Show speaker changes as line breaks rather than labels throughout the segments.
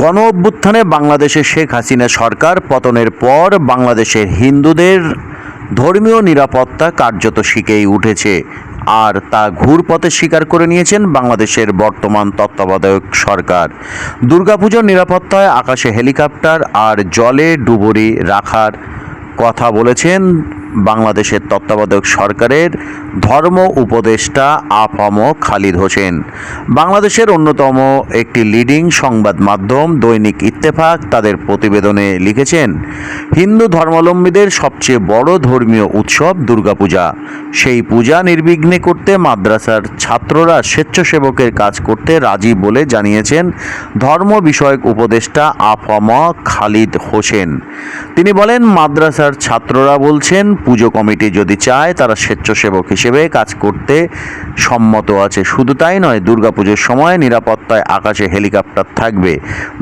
গণ অভ্যুত্থানে বাংলাদেশের শেখ হাসিনা সরকার, পতনের পর বাংলাদেশের হিন্দুদের ধর্মীয় নিরাপত্তা কার্যত শিখেই উঠেছে। আর তা ঘুরপথে স্বীকার করে নিয়েছেন বাংলাদেশের বর্তমান তত্ত্বাবধায়ক সরকার। দুর্গাপুজোর নিরাপত্তায় আকাশে হেলিকপ্টার আর জলে ডুবুরি রাখার কথা বলেছেন বাংলাদেশের তত্ত্বাবধায়ক সরকারের ধর্ম উপদেষ্টা আফম খালিদ হোসেন। বাংলাদেশের অন্যতম একটি লিডিং সংবাদ মাধ্যম দৈনিক ইত্তেফাক তাদের প্রতিবেদনে লিখেছেন, হিন্দু ধর্মাবলম্বীদের সবচেয়ে বড় ধর্মীয় উৎসব দুর্গাপূজা। সেই পূজা নির্বিঘ্নে করতে মাদ্রাসার ছাত্ররা স্বেচ্ছাসেবকের কাজ করতে রাজি বলে জানিয়েছেন ধর্ম বিষয়ক উপদেষ্টা আফম খালিদ হোসেন। তিনি বলেন, মাদ্রাসার ছাত্ররা বলছেন পুজো কমিটি যদি চায়, তারা স্বেচ্ছাসেবক হিসেবে কাজ করতে সম্মত আছে। শুধু তাই নয়, দুর্গাপুজোর সময় নিরাপত্তায় আকাশে হেলিকপ্টার থাকবে,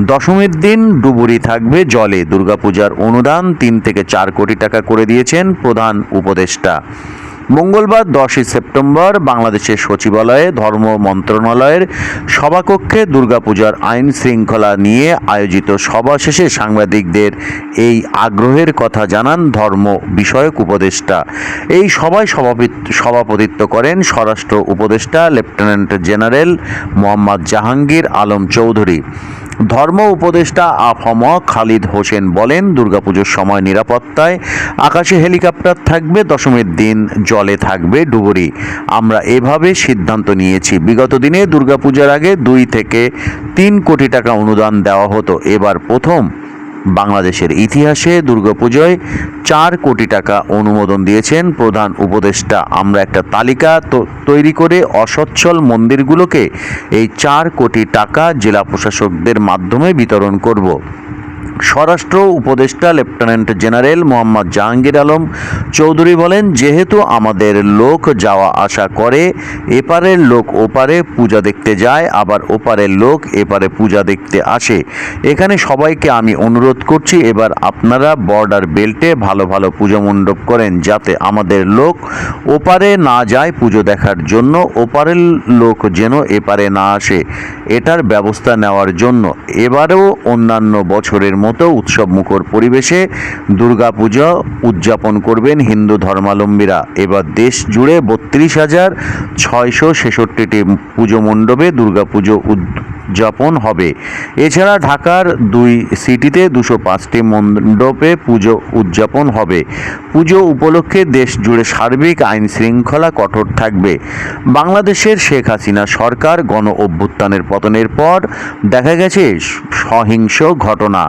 দশমীর দিন ডুবুরি থাকবে জলে। দুর্গাপূজার অনুদান তিন থেকে চার কোটি টাকা করে দিয়েছেন প্রধান উপদেষ্টা। মঙ্গলবার দশই সেপ্টেম্বর বাংলাদেশের সচিবালয়ে ধর্ম মন্ত্রণালয়ের সভাকক্ষে দুর্গাপূজার আইন শৃঙ্খলা নিয়ে আয়োজিত সভা শেষে সাংবাদিকদের এই আগ্রহের কথা জানান ধর্ম বিষয়ক উপদেষ্টা। এই সভায় সভাপিত- সভাপতিত্ব করেন স্বরাষ্ট্র উপদেষ্টা, লেফটেন্যান্ট জেনারেল মোহাম্মদ জাহাঙ্গীর আলম চৌধুরী। ধর্ম উপদেষ্টা আফম খালিদ হোসেন বলেন, দুর্গাপুজোর সময় নিরাপত্তায় আকাশে হেলিকপ্টার থাকবে, দশমীর দিন জলে থাকবে ডুবুরি। আমরা এভাবে সিদ্ধান্ত নিয়েছি। বিগত দিনে দুর্গাপূজার আগে দুই থেকে তিন কোটি টাকা অনুদান দেওয়া হতো। এবার প্রথম বাংলাদেশের ইতিহাসে দুর্গাপুজোয় চার কোটি টাকা অনুমোদন দিয়েছেন প্রধান উপদেষ্টা। আমরা একটা তালিকা তৈরি করে অসচ্ছল মন্দিরগুলোকে এই চার কোটি টাকা জেলা প্রশাসকদের মাধ্যমে বিতরণ করব। স্বরাষ্ট্র উপদেষ্টা লেফটেন্যান্ট জেনারেল মোহাম্মদ জাহাঙ্গীর আলম চৌধুরী বলেন, যেহেতু আমাদের লোক যাওয়া আসা করে, এপারের লোক ওপারে পূজা দেখতে যায়, আবার ওপারের লোক এপারে পূজা দেখতে আসে। এখানে সবাইকে আমি অনুরোধ করছি, এবার আপনারা বর্ডার বেল্টে ভালো ভালো পুজো মণ্ডপ করেন, যাতে আমাদের লোক ওপারে না যায় পুজো দেখার জন্য, ওপারের লোক যেন এপারে না আসে। এটার ব্যবস্থা নেওয়ার জন্য এবারেও অন্যান্য বছরের মতো উৎসব মুখর পরিবেশে দুর্গাপূজা উদযাপন করবেন হিন্দু ধর্মাবলম্বীরা এবার দেশ জুড়ে বত্রিশ হাজার ছয়শো ছেষট্টিটি পুজো মণ্ডপে দুর্গাপুজো উদযাপন হবে। এছাড়া ঢাকার দুই সিটিতে দুশো পাঁচটি মণ্ডপে পুজো উদযাপন হবে। পুজো উপলক্ষে দেশ জুড়ে সার্বিক আইন শৃঙ্খলা কঠোর থাকবে। বাংলাদেশের শেখ হাসিনা সরকার গণ অভ্যুত্থানের পতনের পর দেখা গেছে সহিংস ঘটনা।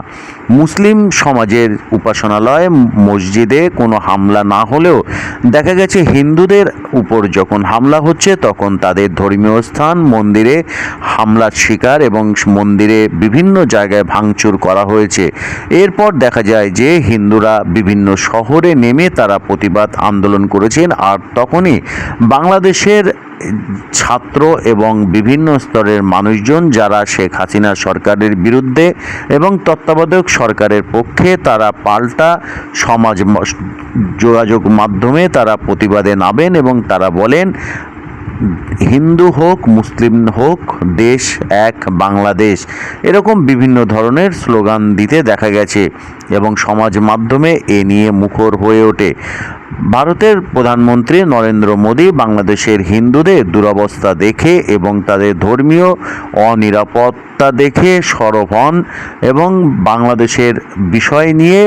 মুসলিম সমাজের উপাসনালয় মসজিদে কোনো হামলা না হলেও দেখা গেছে হিন্দুদের উপর যখন হামলা হচ্ছে, তখন তাদের ধর্মীয় স্থান, মন্দিরে হামলার শিকার এবং মন্দিরে বিভিন্ন জায়গায় ভাঙচুর করা হয়েছে। এরপর দেখা যায় যে হিন্দুরা বিভিন্ন শহরে নেমে তারা প্রতিবাদ আন্দোলন করেছেন আর তখনই বাংলাদেশের ছাত্র এবং বিভিন্ন স্তরের মানুষজন যারা শেখ হাসিনা সরকারের বিরুদ্ধে এবং তত্ত্বাবধায়ক সরকারের পক্ষে তারা পাল্টা সমাজ যোগাযোগ মাধ্যমে তারা প্রতিবাদে নামেন এবং তারা বলেন হিন্দু হোক, মুসলিম হোক, দেশ এক, বাংলাদেশ, এরকম বিভিন্ন ধরনের স্লোগান দিতে দেখা গেছে এবং সমাজ মাধ্যমে এ নিয়ে মুখর হয়ে ওঠে। ভারতের প্রধানমন্ত্রী নরেন্দ্র মোদী বাংলাদেশের হিন্দুদের দুরবস্থা দেখে এবং তাদের ধর্মীয় অনিরাপত্তা দেখে সরব হন এবং বাংলাদেশের বিষয় নিয়ে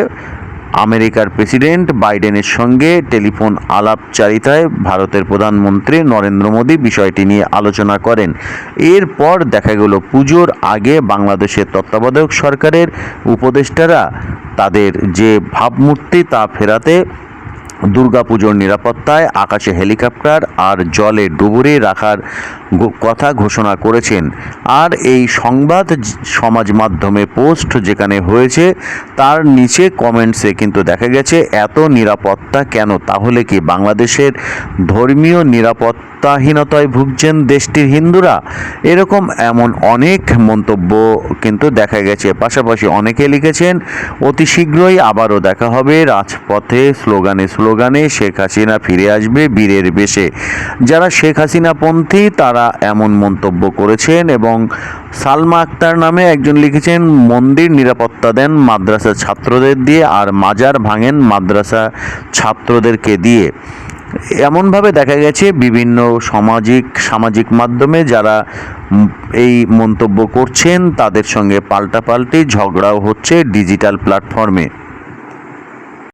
আমেরিকার প্রেসিডেন্ট বাইডেনের সঙ্গে টেলিফোন আলাপচারিতায় ভারতের প্রধানমন্ত্রী নরেন্দ্র মোদী বিষয়টি নিয়ে আলোচনা করেন। এরপর দেখা গেল পুজোর আগে বাংলাদেশের তত্ত্বাবধায়ক সরকারের উপদেষ্টারা তাদের যে ভাবমূর্তি তা ফেরাতে দুর্গাপুজোর নিরাপত্তায় আকাশে হেলিকপ্টার আর জলে ডুবুরি রাখার কথা ঘোষণা করেছেন। আর এই সংবাদ সমাজ মাধ্যমে পোস্ট যেখানে হয়েছে, তার নিচে কমেন্টসে কিন্তু দেখা গেছে, এত নিরাপত্তা কেন? তাহলে কি বাংলাদেশের ধর্মীয় নিরাপত্তা নিরাপত্তাহীনতায় ভুগছেন দেশটির হিন্দুরা। এরকম এমন অনেক মন্তব্য কিন্তু দেখা গেছে। পাশাপাশি অনেকে লিখেছেন, অতি শীঘ্রই আবারও দেখা হবে রাজপথে স্লোগানে স্লোগানে শেখ হাসিনা ফিরে আসবে বীরের বেশে। যারা শেখ হাসিনাপন্থী তারা এমন মন্তব্য করেছেন এবং সালমা আক্তার নামে একজন লিখেছেন, মন্দির নিরাপত্তা দেন মাদ্রাসা ছাত্রদের দিয়ে আর মাজার ভাঙেন মাদ্রাসা ছাত্রদেরকে দিয়ে। এমনভাবে দেখা গেছে বিভিন্ন সামাজিক সামাজিক মাধ্যমে যারা এই মন্তব্য করছেন, তাদের সঙ্গে পাল্টাপাল্টি ঝগড়াও হচ্ছে ডিজিটাল প্ল্যাটফর্মে।